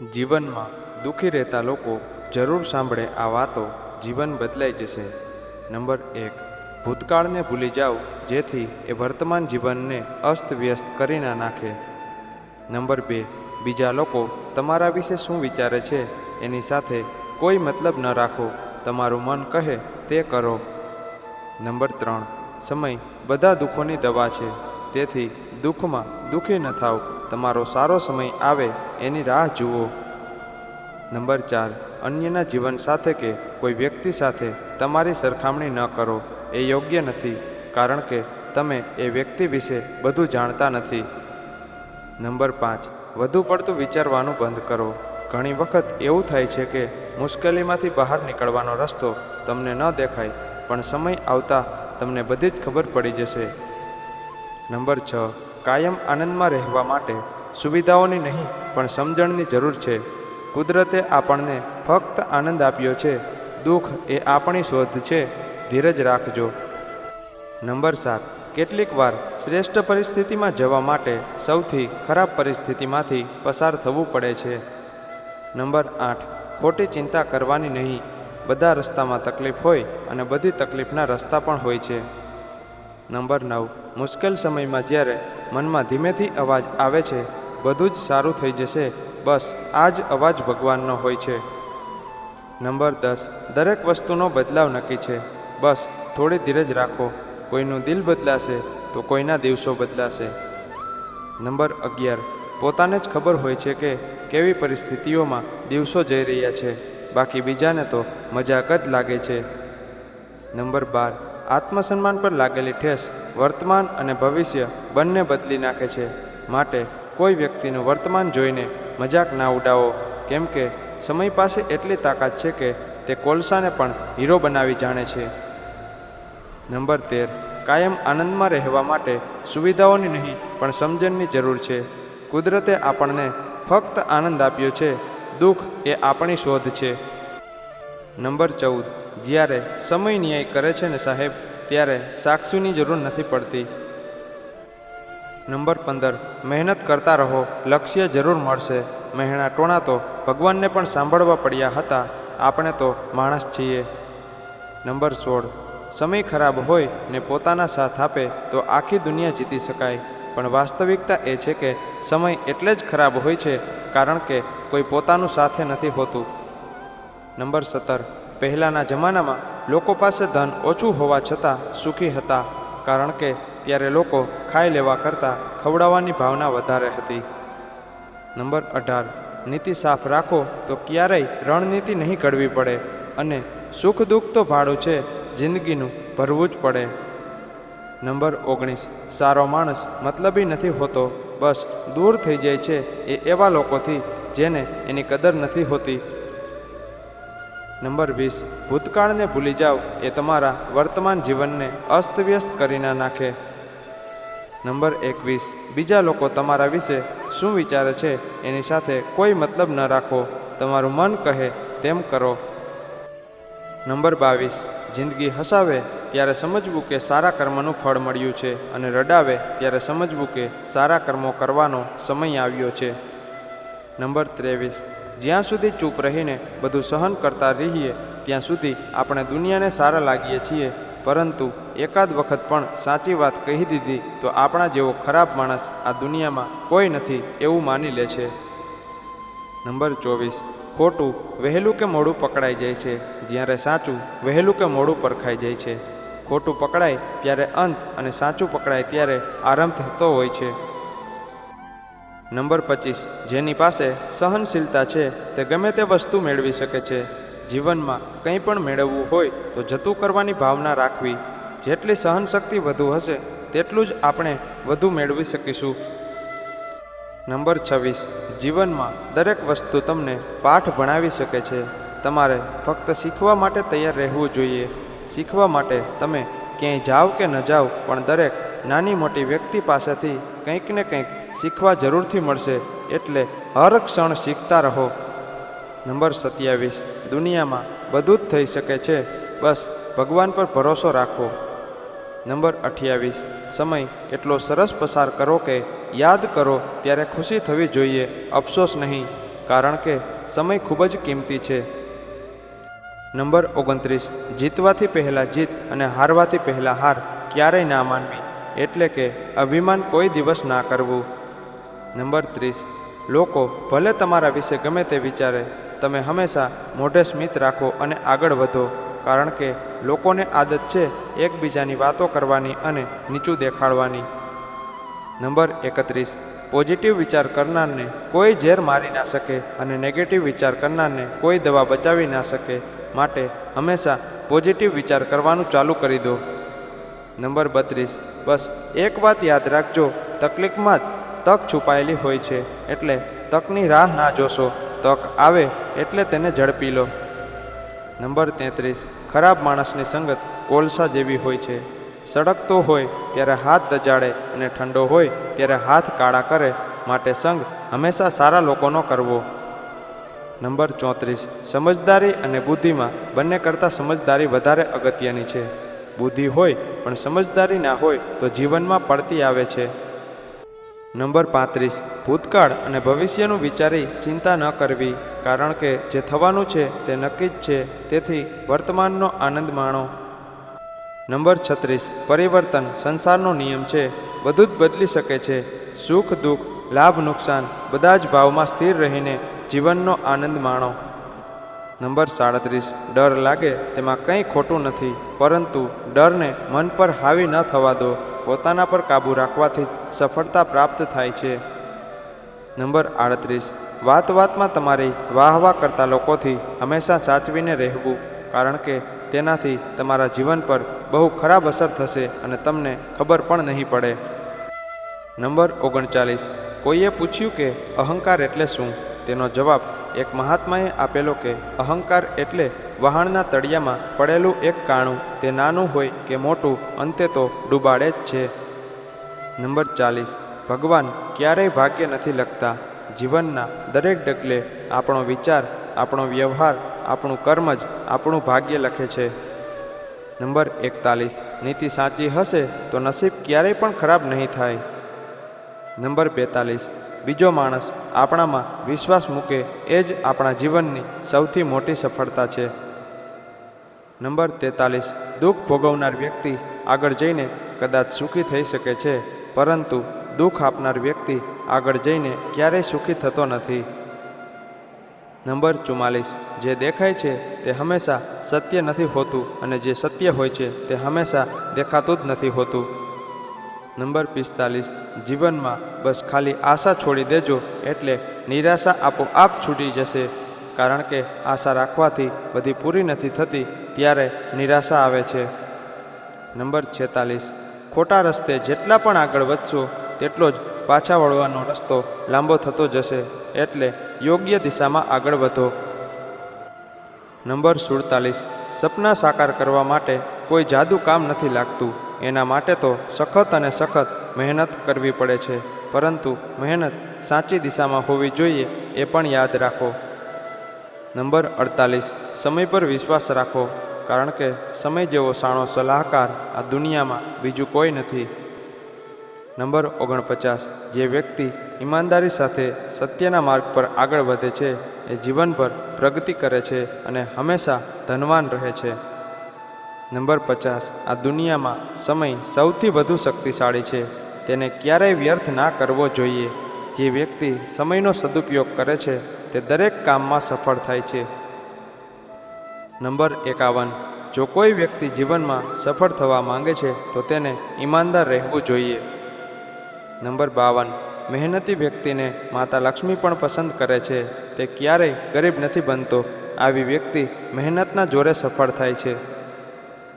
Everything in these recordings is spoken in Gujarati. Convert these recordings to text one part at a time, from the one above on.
જીવનમાં દુઃખી રહેતા લોકો જરૂર સાંભળે આ વાતો જીવન બદલાઈ જશે. નંબર એક, ભૂતકાળને ભૂલી જાઓ, જેથી એ વર્તમાન જીવનને અસ્તવ્યસ્ત કરી ના નાખે. નંબર બે, બીજા લોકો તમારા વિશે શું વિચારે છે? એની સાથે કોઈ મતલબ ન રાખો. તમારું મન કહે તે કરો. નંબર ત્રણ, સમય બધા દુઃખોની દવા છે. તેથી દુઃખમાં દુઃખી ન થાવ તમારો સારો સમય આવે એની રાહ જુઓ. નંબર ચાર, અન્યના જીવન સાથે કે કોઈ વ્યક્તિ સાથે તમારી સરખામણી ન કરો. એ યોગ્ય નથી, કારણ કે તમે એ વ્યક્તિ વિશે બધું જાણતા નથી. નંબર પાંચ, વધુ પડતું વિચારવાનું બંધ કરો. ઘણી વખત એવું થાય છે કે મુશ્કેલીમાંથી બહાર નીકળવાનો રસ્તો તમને ન દેખાય, પણ સમય આવતા તમને બધી જ ખબર પડી જશે. નંબર છ કાયમ આનંદમાં રહેવા માટે સુવિધાઓની નહીં, પણ સમજણની જરૂર છે. કુદરતે આપણને ફક્ત આનંદ આપ્યો છે. દુઃખ એ આપણી શોધ છે. ધીરજ રાખજો. નંબર સાત. કેટલીક વાર શ્રેષ્ઠ પરિસ્થિતિમાં જવા માટે સૌથી ખરાબ પરિસ્થિતિમાંથી પસાર થવું પડે છે. નંબર આઠ. ખોટી ચિંતા કરવાની નહીં. બધા રસ્તામાં તકલીફ હોય અને બધી તકલીફના રસ્તા પણ હોય છે. નંબર નવ. મુશ્કેલ સમયમાં જ્યારે મનમાં ધીમેથી અવાજ આવે છે, બધું જ સારું થઈ જશે, બસ આ જ અવાજ ભગવાનનો હોય છે. નંબર દસ, દરેક વસ્તુનો બદલાવ નક્કી છે, બસ થોડી ધીરજ રાખો, કોઈનું દિલ બદલાશે તો કોઈના દિવસો બદલાશે. નંબર અગિયાર, પોતાને જ ખબર હોય છે કે કેવી પરિસ્થિતિઓમાં દિવસો જઈ રહ્યા છે, બાકી બીજાને તો મજાક જ લાગે છે. નંબર બાર આત્મસન્માન પર લાગેલી ઠેસ, વર્તમાન અને ભવિષ્ય બંને બદલી નાખે છે. માટે કોઈ વ્યક્તિનું વર્તમાન જોઈને મજાક ના ઉડાવો, કેમ કે સમય પાસે એટલી તાકાત છે કે તે કોલસાને પણ હીરો બનાવી જાણે છે. નંબર તેર. કાયમ આનંદમાં રહેવા માટે સુવિધાઓની નહીં, પણ સમજણની જરૂર છે. કુદરતે આપણને ફક્ત આનંદ આપ્યો છે, દુઃખ એ આપણી શોધ છે. નંબર ચૌદ. જ્યારે સમય ન્યાય કરે છે ને સાહેબ, ત્યારે સાક્ષીની જરૂર નથી પડતી. નંબર પંદર, મહેનત કરતા રહો, લક્ષ્ય જરૂર મળશે. મહેણા ટોણા તો ભગવાનને પણ સાંભળવા પડ્યા હતા, આપણે તો માણસ છીએ. નંબર સોળ, સમય ખરાબ હોય ને પોતાના સાથ આપે, તો આખી દુનિયા જીતી શકાય. પણ વાસ્તવિકતા એ છે કે સમય એટલે જ ખરાબ હોય છે, કારણ કે કોઈ પોતાનું સાથે નથી હોતું. નંબર સત્તર પહેલાંના જમાનામાં લોકો પાસે ધન ઓછું હોવા છતાં સુખી હતા, કારણ કે ત્યારે લોકો ખાઈ લેવા કરતાં ખવડાવવાની ભાવના વધારે હતી. નંબર અઢાર. નીતિ સાફ રાખો તો ક્યારેય રણનીતિ નહીં ઘડવી પડે અને સુખ દુઃખ તો ભાડું છે, જિંદગીનું ભરવું જ પડે. નંબર ઓગણીસ. સારો માણસ મતલબી નથી હોતો, બસ દૂર થઈ જાય છે એ એવા લોકોથી જેને એની કદર નથી હોતી. નંબર વીસ, ભૂતકાળને ભૂલી જાઓ. એ તમારા વર્તમાન જીવનને અસ્તવ્યસ્ત કરી ના નાખે. નંબર એકવીસ, બીજા લોકો તમારા વિશે શું વિચારે છે? એની સાથે કોઈ મતલબ ન રાખો. તમારું મન કહે, તેમ કરો. નંબર બાવીસ, જિંદગી હસાવે ત્યારે સમજવું કે સારા કર્મનું ફળ મળ્યું છે અને રડાવે ત્યારે સમજવું કે સારા કર્મો કરવાનો સમય આવ્યો છે. નંબર ત્રેવીસ જ્યાં સુધી ચૂપ રહીને બધું સહન કરતા રહીએ, ત્યાં સુધી આપણે દુનિયાને સારા લાગીએ છીએ. પરંતુ એકાદ વખત પણ સાચી વાત કહી દીધી તો આપણા જેવો ખરાબ માણસ આ દુનિયામાં કોઈ નથી એવું માની લે છે. નંબર ચોવીસ. ખોટું વહેલું કે મોડું પકડાઈ જાય છે, જ્યારે સાચું વહેલું કે મોડું પરખાઈ જાય છે. ખોટું પકડાય ત્યારે અંત અને સાચું પકડાય ત્યારે આરંભ થતો હોય છે. નંબર પચીસ, જેની પાસે સહનશીલતા છે, તે ગમે તે વસ્તુ મેળવી શકે છે. જીવનમાં કંઈ પણ મેળવવું હોય, તો જતું કરવાની ભાવના રાખવી. જેટલી સહનશક્તિ વધુ હશે, તેટલું જ આપણે વધુ મેળવી શકીશું. નંબર છવ્વીસ, જીવનમાં દરેક વસ્તુ તમને પાઠ ભણાવી શકે છે. તમારે ફક્ત શીખવા માટે તૈયાર રહેવું જોઈએ. શીખવા માટે તમે ક્યાંય જાઓ કે ન જાઓ પણ દરેક નાની મોટી વ્યક્તિ પાસેથી કંઈક ને કંઈક શીખવા જરૂરથી મળશે એટલે હર ક્ષણ શીખતા રહો. નંબર સત્યાવીસ. દુનિયામાં બધું જ થઈ શકે છે. બસ ભગવાન પર ભરોસો રાખો નંબર અઠ્યાવીસ. સમય એટલો સરસ પસાર કરો કે યાદ કરો ત્યારે ખુશી થવી જોઈએ. અફસોસ નહીં, કારણ કે સમય ખૂબ જ કિંમતી છે. નંબર ઓગણત્રીસ. જીતવાથી પહેલાં જીત અને હારવાથી પહેલાં હાર ક્યારેય ના માનવી. એટલે કે અભિમાન કોઈ દિવસ ના કરવું. નંબર ત્રીસ. લોકો, ભલે તમારા વિશે ગમે તે વિચારે, તમે હંમેશા મોઢે સ્મિત રાખો અને આગળ વધો, કારણ કે લોકોને આદત છે એકબીજાની વાતો કરવાની અને નીચું દેખાડવાની. નંબર એકત્રીસ. પોઝિટિવ વિચાર કરનારને કોઈ ઝેર મારી ના શકે અને નેગેટિવ વિચાર કરનારને કોઈ દવા બચાવી ના શકે માટે હંમેશા પોઝિટિવ વિચાર કરવાનું ચાલુ કરી દો. નંબર બત્રીસ. બસ, એક વાત યાદ રાખજો, તકલીફમાં જ તક છુપાયેલી હોય છે, એટલે તકની રાહ ના જોશો, તક આવે એટલે તેને ઝડપી લો. નંબર તેત્રીસ, ખરાબ માણસની સંગત કોલસા જેવી હોય છે. સળગતો હોય ત્યારે હાથ દજાડે અને ઠંડો હોય ત્યારે હાથ કાળા કરે માટે સંગ હંમેશા સારા લોકોનો કરવો. નંબર ચોત્રીસ, સમજદારી અને બુદ્ધિમાં બંને કરતાં સમજદારી વધારે અગત્યની છે. બુદ્ધિ હોય પણ સમજદારી ના હોય તો જીવનમાં પડતી આવે છે. નંબર પાંત્રીસ, ભૂતકાળ અને ભવિષ્યનું વિચારી ચિંતા ન કરવી, કારણ કે જે થવાનું છે તે નક્કી જ છે, તેથી વર્તમાનનો આનંદ માણો. નંબર છત્રીસ, પરિવર્તન સંસારનો નિયમ છે, બધું જ બદલી શકે છે, સુખ, દુઃખ, લાભ, નુકસાન, બધા જ ભાવમાં સ્થિર રહીને જીવનનો આનંદ માણો. નંબર સાડત્રીસ. ડર લાગે તેમાં કંઈ ખોટું નથી, પરંતુ ડરને મન પર હાવી ન થવા દો. પોતાના પર કાબૂ રાખવાથી સફળતા પ્રાપ્ત થાય છે. નંબર આડત્રીસ. વાત વાતમાં તમારી વાહ વાહ કરતા લોકોથી હંમેશા સાચવીને રહેવું, કારણ કે તેનાથી તમારા જીવન પર બહુ ખરાબ અસર થશે અને તમને ખબર પણ નહીં પડે. નંબર ઓગણચાલીસ. કોઈએ પૂછ્યું કે અહંકાર એટલે શું? તેનો જવાબ એક મહાત્માએ આપેલો કે અહંકાર એટલે વહાણના તળિયામાં પડેલું એક કાણું તે નાનું હોય કે મોટું અંતે તો ડૂબાડે જ છે. નંબર ચાલીસ. ભગવાન ક્યારેય ભાગ્ય નથી લખતા. જીવનના દરેક ડગલે આપણો વિચાર, આપણો વ્યવહાર, આપણું કર્મ જ આપણું ભાગ્ય લખે છે. નંબર એકતાલીસ. નીતિ સાચી હશે તો નસીબ ક્યારેય પણ ખરાબ નહીં થાય. નંબર બેતાલીસ. બીજો માણસ આપણામાં વિશ્વાસ મૂકે એ જ આપણા જીવનની સૌથી મોટી સફળતા છે. નંબર તેતાલીસ. દુઃખ ભોગવનાર વ્યક્તિ આગળ જઈને કદાચ સુખી થઈ શકે છે, પરંતુ દુઃખ આપનાર વ્યક્તિ આગળ જઈને ક્યારેય સુખી થતો નથી. નંબર ચુમ્માલીસ. જે દેખાય છે તે હંમેશા સત્ય નથી હોતું અને જે સત્ય હોય છે તે હંમેશા દેખાતું જ નથી હોતું. નંબર પિસ્તાલીસ, જીવનમાં બસ ખાલી આશા છોડી દેજો એટલે નિરાશા આપોઆપ છૂટી જશે. કારણ કે આશા રાખવાથી બધી પૂરી નથી થતી, ત્યારે નિરાશા આવે છે. નંબર છેતાલીસ, ખોટા રસ્તે જેટલા પણ આગળ વધશો, તેટલો જ પાછા વળવાનો રસ્તો લાંબો થતો જશે, એટલે યોગ્ય દિશામાં આગળ વધો. નંબર સુડતાલીસ, સપના સાકાર કરવા માટે કોઈ જાદુ કામ નથી લાગતું. એના માટે તો સખત અને સખત મહેનત કરવી પડે છે. પરંતુ મહેનત સાચી દિશામાં હોવી જોઈએ એ પણ યાદ રાખો. નંબર અડતાલીસ. સમય પર વિશ્વાસ રાખો. કારણ કે સમય જેવો સાણો સલાહકાર આ દુનિયામાં બીજું કોઈ નથી. નંબર ઓગણપચાસ. જે વ્યક્તિ ઈમાનદારી સાથે સત્યના માર્ગ પર આગળ વધે છે, એ જીવનભર પ્રગતિ કરે છે અને હંમેશા ધનવાન રહે છે. નંબર પચાસ, આ દુનિયામાં સમય સૌથી વધુ શક્તિશાળી છે. તેને ક્યારેય વ્યર્થ ના કરવો જોઈએ. જે વ્યક્તિ સમયનો સદુપયોગ કરે છે, તે દરેક કામમાં સફળ થાય છે. નંબર એકાવન, જો કોઈ વ્યક્તિ જીવનમાં સફળ થવા માંગે છે, તો તેને ઈમાનદાર રહેવું જોઈએ. નંબર બાવન, મહેનતી વ્યક્તિને માતા લક્ષ્મી પણ પસંદ કરે છે. તે ક્યારેય ગરીબ નથી બનતો. આવી વ્યક્તિ મહેનતના જોરે સફળ થાય છે.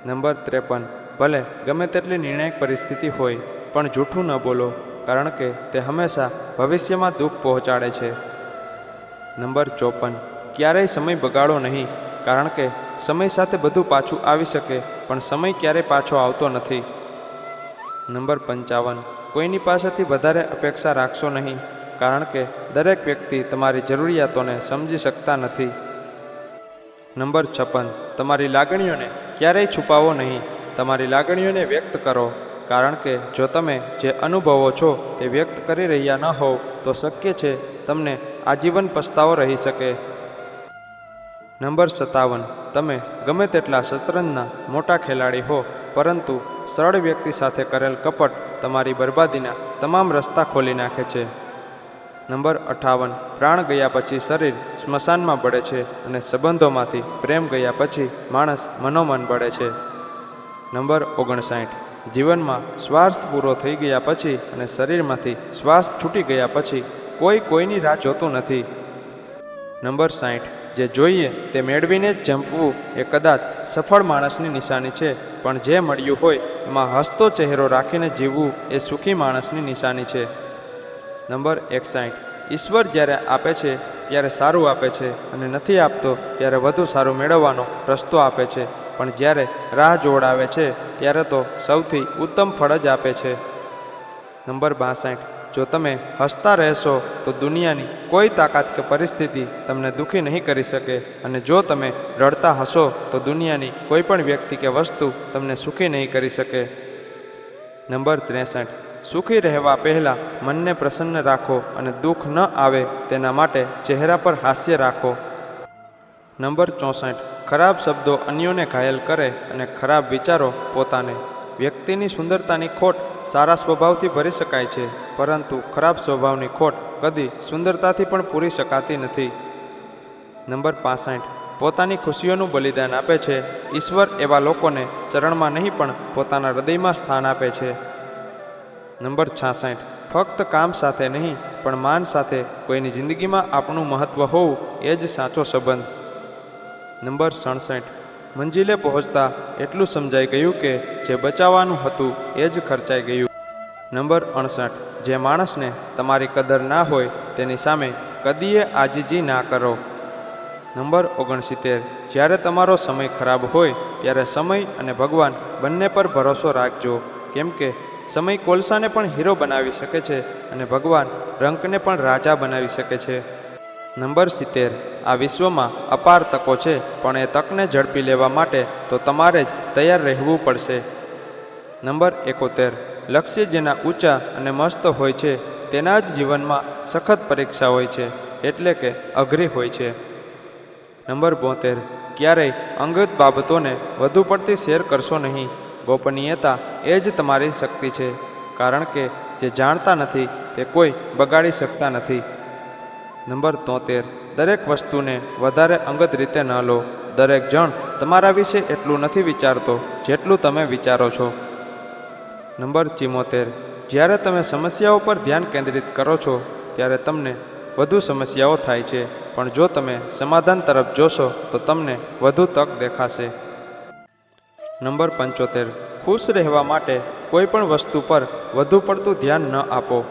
નંબર ત્રેપન. ભલે ગમે તેટલી નિર્ણાયક પરિસ્થિતિ હોય, પણ જૂઠું ન બોલો, કારણ કે તે હંમેશા ભવિષ્યમાં દુઃખ પહોંચાડે છે. નંબર ચોપન. ક્યારેય સમય બગાડો નહીં, કારણ કે સમય સાથે બધું પાછું આવી શકે, પણ સમય ક્યારેય પાછો આવતો નથી. નંબર પંચાવન. કોઈની પાસેથી વધારે અપેક્ષા રાખશો નહીં, કારણ કે દરેક વ્યક્તિ તમારી જરૂરિયાતોને સમજી શકતા નથી. નંબર છપ્પન, તમારી લાગણીઓને ક્યારેય છુપાવો નહીં. તમારી લાગણીઓને વ્યક્ત કરો, કારણ કે જો તમે જે અનુભવો છો તે વ્યક્ત કરી રહ્યા ન હોવ, તો શક્ય છે તમને આજીવન પસ્તાવો રહી શકે. નંબર સત્તાવન, તમે ગમે તેટલા શતરંજના મોટા ખેલાડી હો, પરંતુ સરળ વ્યક્તિ સાથે કરેલ કપટ તમારી બરબાદીના તમામ રસ્તા ખોલી નાખે છે. નંબર અઠાવન. પ્રાણ ગયા પછી શરીર સ્મશાનમાં પડે છે અને સંબંધોમાંથી પ્રેમ ગયા પછી માણસ મનોમન બળે છે. નંબર ઓગણસાઠ. જીવનમાં સ્વાસ્થ્ય પૂરો થઈ ગયા પછી અને શરીરમાંથી શ્વાસ છૂટી ગયા પછી કોઈ કોઈની રાહ જોતું નથી. નંબર સાઠ. જે જોઈએ તે મેળવીને જ જંપવું એ કદાચ સફળ માણસની નિશાની છે, પણ જે મળ્યું હોય એમાં હસતો ચહેરો રાખીને જીવવું એ સુખી માણસની નિશાની છે. નંબર એકસાઠ. ઈશ્વર જ્યારે આપે છે, ત્યારે સારું આપે છે અને નથી આપતો, ત્યારે વધુ સારું મેળવવાનો રસ્તો આપે છે. પણ જ્યારે રાહ જોડાવે છે, ત્યારે તો સૌથી ઉત્તમ ફળ જ આપે છે. નંબર બાસઠ. જો તમે હસતા રહેશો, તો દુનિયાની કોઈ તાકાત કે પરિસ્થિતિ તમને દુઃખી નહીં કરી શકે. અને જો તમે રડતા હશો, તો દુનિયાની કોઈ પણ વ્યક્તિ કે વસ્તુ તમને સુખી નહીં કરી શકે. નંબર ત્રેસઠ. સુખી રહેવા પહેલાં મનને પ્રસન્ન રાખો અને દુઃખ ન આવે તેના માટે ચહેરા પર હાસ્ય રાખો. નંબર ચોસઠ. ખરાબ શબ્દો અન્યોને ઘાયલ કરે અને ખરાબ વિચારો પોતાને. વ્યક્તિની સુંદરતાની ખોટ સારા સ્વભાવથી ભરી શકાય છે, પરંતુ ખરાબ સ્વભાવની ખોટ કદી સુંદરતાથી પણ પૂરી શકાતી નથી. નંબર પાસઠ. પોતાની ખુશીઓનું બલિદાન આપે છે, ઈશ્વર એવા લોકોને ચરણમાં નહીં પણ પોતાના હૃદયમાં સ્થાન આપે છે. નંબર છાસઠ. ફક્ત કામ સાથે નહીં, પણ માન સાથે કોઈની જિંદગીમાં આપણું મહત્ત્વ હોવું એ જ સાચો સંબંધ. નંબર સડસઠ. મંજિલે પહોંચતા એટલું સમજાઈ ગયું કે જે બચાવવાનું હતું એ જ ખર્ચાઈ ગયું. નંબર અણસઠ જે માણસને તમારી કદર ના હોય તેની સામે કદીએ આજીજી ના કરો. નંબર ઓગણસિત્તેર. જ્યારે તમારો સમય ખરાબ હોય, ત્યારે સમય અને ભગવાન બંને પર ભરોસો રાખજો. કેમ કે સમય કોલસાને પણ હીરો બનાવી શકે છે અને ભગવાન રંકને પણ રાજા બનાવી શકે છે. નંબર સિત્તેર. આ વિશ્વમાં અપાર તકો છે, પણ એ તકને ઝડપી લેવા માટે તો તમારે જ તૈયાર રહેવું પડશે. નંબર એકોતેર. લક્ષ્ય જેના ઊંચા અને મસ્ત હોય છે, તેના જ જીવનમાં સખત પરીક્ષા હોય છે, એટલે કે અઘરી હોય છે. નંબર બોતેર. ક્યારેય અંગત બાબતોને વધુ પડતી શેર કરશો નહીં. ગોપનીયતા એ જ તમારી શક્તિ છે, કારણ કે જે જાણતા નથી તે કોઈ બગાડી શકતા નથી. નંબર તોતેર. દરેક વસ્તુને વધારે અંગત રીતે ન લો. દરેક જણ તમારા વિશે એટલું નથી વિચારતો જેટલું તમે વિચારો છો. નંબર ચિમોતેર. જ્યારે તમે સમસ્યાઓ પર ધ્યાન કેન્દ્રિત કરો છો, ત્યારે તમને વધુ સમસ્યાઓ થાય છે. પણ જો તમે સમાધાન તરફ જોશો, તો તમને વધુ તક દેખાશે. નંબર પંચોતેર. ખુશ રહેવા માટે કોઈ પણ વસ્તુ પર વધુ પડતું ધ્યાન ન આપો.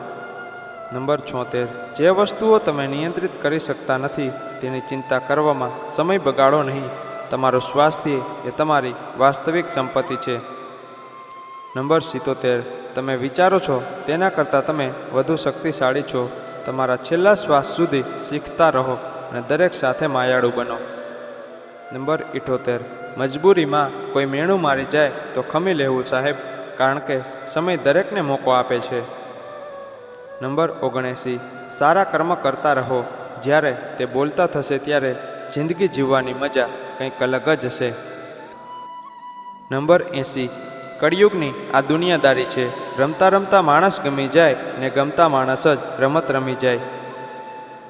નંબર છોતેર. જે વસ્તુઓ તમે નિયંત્રિત કરી શકતા નથી, તેની ચિંતા કરવામાં સમય બગાડો નહીં. તમારું સ્વાસ્થ્ય એ તમારી વાસ્તવિક સંપત્તિ છે. નંબર સિત્તોતેર. તમે વિચારો છો, તેના કરતાં તમે વધુ શક્તિશાળી છો. તમારા છેલ્લા શ્વાસ સુધી શીખતા રહો અને દરેક સાથે માયાળુ બનો. નંબર ઇઠોતેર. મજબૂરીમાં કોઈ મેણું મારી જાય તો ખમી લેવું સાહેબ, કારણ કે સમય દરેકને મોકો આપે છે. નંબર ઓગણએંસી સારા કર્મ કરતા રહો. જ્યારે તે બોલતા થશે ત્યારે જિંદગી જીવવાની મજા કંઈક અલગ જ હશે. નંબર એંસી. કળિયુગની આ દુનિયાદારી છે. રમતા રમતા માણસ ગમી જાય ને ગમતા માણસ જ રમત રમી જાય.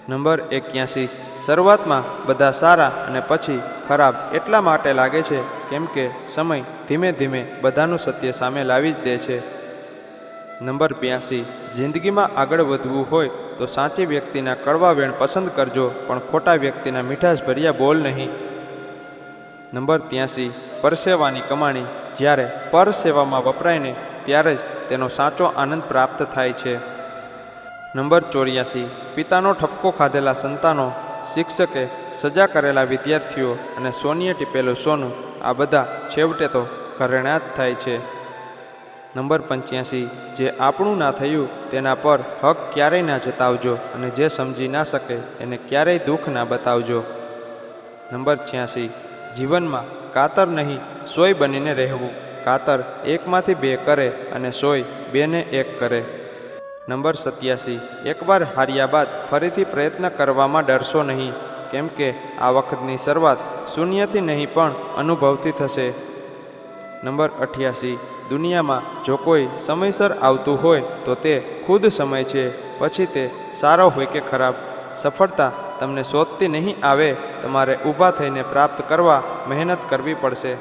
નંબર એક્યાસી. શરૂઆતમાં બધા સારા અને પછી ખરાબ એટલા માટે લાગે છે કેમ કે સમય ધીમે ધીમે બધાનું સત્ય સામે લાવી જ દે છે. નંબર બ્યાસી. જિંદગીમાં આગળ વધવું હોય તો સાચી વ્યક્તિના કડવા વેણ પસંદ કરજો, પણ ખોટા વ્યક્તિના મીઠાશ ભર્યા બોલ નહીં. નંબર ત્યાંસી. પરસેવાની કમાણી. જ્યારે પરસેવામાં વપરાયને ત્યારે જ તેનો સાચો આનંદ પ્રાપ્ત થાય છે. નંબર ચોર્યાસી. પિતાનો ઠપકો ખાધેલા સંતાનો, શિક્ષકે સજા કરેલા વિદ્યાર્થીઓ અને સોનીએ ટીપેલું સોનું, આ બધા છેવટે તો ઘરેણા જ થાય છે. નંબર પંચ્યાસી. જે આપણું ના થયું તેના પર હક ક્યારેય ના જતાવજો અને જે સમજી ના શકે એને ક્યારેય દુઃખ ના બતાવજો. નંબર છ્યાસી. જીવનમાં કાતર નહીં, સોય બનીને રહેવું. કાતર એકમાંથી બે કરે અને સોય બેને એક કરે. નંબર સત્યાસી. એકવાર હાર્યા બાદ ફરીથી પ્રયત્ન કરવામાં ડરશો નહીં. કેમ કે આ વખતની શરૂઆત શૂન્યથી નહીં પણ અનુભવથી થશે. નંબર અઠ્યાસી. દુનિયામાં જો કોઈ સમયસર આવતું હોય તો તે ખુદ સમય છે. પછી તે સારો હોય કે ખરાબ. સફળતા તમને શોધતી નહીં આવે. તમારે ઊભા થઈને પ્રાપ્ત કરવા મહેનત કરવી પડશે.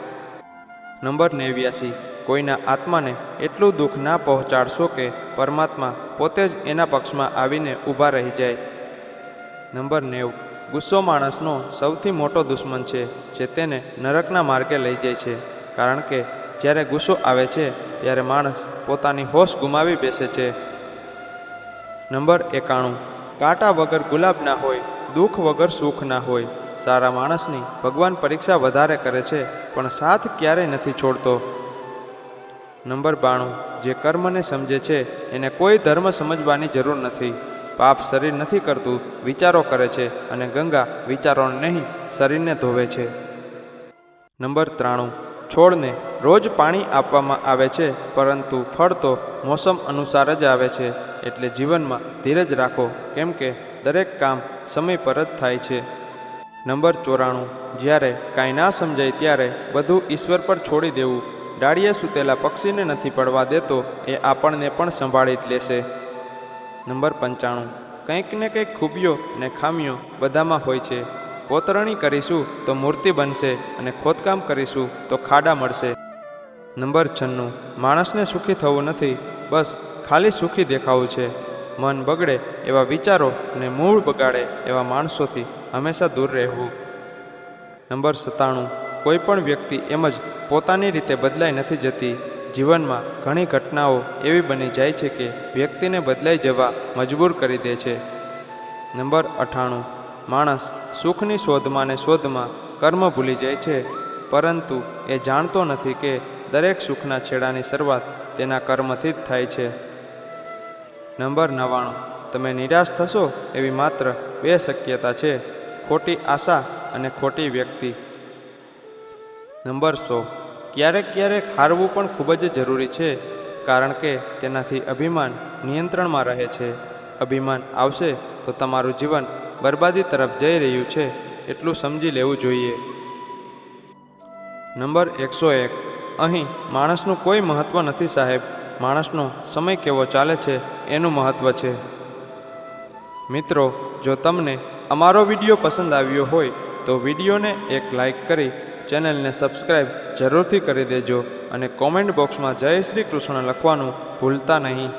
નંબર નેવ્યાસી. કોઈના આત્માને એટલું દુઃખ ના પહોંચાડશો કે પરમાત્મા પોતે જ એના પક્ષમાં આવીને ઊભા રહી જાય. નંબર નેવ. ગુસ્સો માણસનો સૌથી મોટો દુશ્મન છે, જે તેને નરકના માર્ગે લઈ જાય છે. કારણ કે જ્યારે ગુસ્સો આવે છે, ત્યારે માણસ પોતાની હોશ ગુમાવી બેસે છે. નંબર એકાણું. કાંટા વગર ગુલાબ ના હોય, દુઃખ વગર સુખ ના હોય. સારા માણસની ભગવાન પરીક્ષા વધારે કરે છે, પણ સાથ ક્યારેય નથી છોડતો. નંબર બાણું, જે કર્મને સમજે છે, એને કોઈ ધર્મ સમજવાની જરૂર નથી. પાપ શરીર નથી કરતું, વિચારો કરે છે અને ગંગા વિચારોને નહીં, શરીરને ધોવે છે. નંબર ત્રાણું, છોડને રોજ પાણી આપવામાં આવે છે, પરંતુ ફળ તો મોસમ અનુસાર જ આવે છે, એટલે જીવનમાં ધીરજ રાખો, કેમ કે દરેક કામ સમય પર જ થાય છે. નંબર ચોરાણું, જ્યારે કાંઈ ના સમજાય ત્યારે બધું ઈશ્વર પર છોડી દેવું ડાળીએ સૂતેલા પક્ષીને નથી પડવા દેતો, એ આપણને પણ સંભાળી જ લેશે. નંબર પંચાણું. કંઈક ને કંઈક ખૂબીઓ અને ખામીઓ બધામાં હોય છે. કોતરણી કરીશું તો મૂર્તિ બનશે અને ખોદકામ કરીશું તો ખાડા મળશે. નંબર છન્નું. માણસને સુખી થવું નથી, બસ ખાલી સુખી દેખાવું છે. મન બગડે એવા વિચારો અને મૂળ બગાડે એવા માણસોથી હંમેશા દૂર રહેવું. નંબર સત્તાણું. કોઈ પણ વ્યક્તિ એમ જ પોતાની રીતે બદલાઈ નથી જતી. જીવનમાં ઘણી ઘટનાઓ એવી બની જાય છે કે વ્યક્તિને બદલાઈ જવા મજબૂર કરી દે છે. નંબર અઠાણું માણસ સુખની શોધમાં ને શોધમાં કર્મ ભૂલી જાય છે, પરંતુ એ જાણતો નથી કે દરેક સુખના છેડાની શરૂઆત તેના કર્મથી જ થાય છે. નંબર નવ્વાણું. તમે નિરાશ થશો એવી માત્ર બે શક્યતા છે, ખોટી આશા અને ખોટી વ્યક્તિ. નંબર સો. ક્યારેક ક્યારેક હારવું પણ ખૂબ જ જરૂરી છે, કારણ કે તેનાથી અભિમાન નિયંત્રણમાં રહે છે. અભિમાન આવશે તો તમારું જીવન બરબાદી તરફ જઈ રહ્યું છે, એટલું સમજી લેવું જોઈએ. નંબર એકસો એક. અહીં માણસનું કોઈ મહત્ત્વ નથી સાહેબ. માણસનો સમય કેવો ચાલે છે એનું મહત્ત્વ છે. મિત્રો, જો તમને અમારો વીડિયો પસંદ આવ્યો હોય તો વિડીયોને એક લાઈક કરી ચેનલને સબસ્ક્રાઈબ જરૂરથી કરી દેજો અને કોમેન્ટ બોક્સમાં જય શ્રી કૃષ્ણ લખવાનું ભૂલતા નહીં.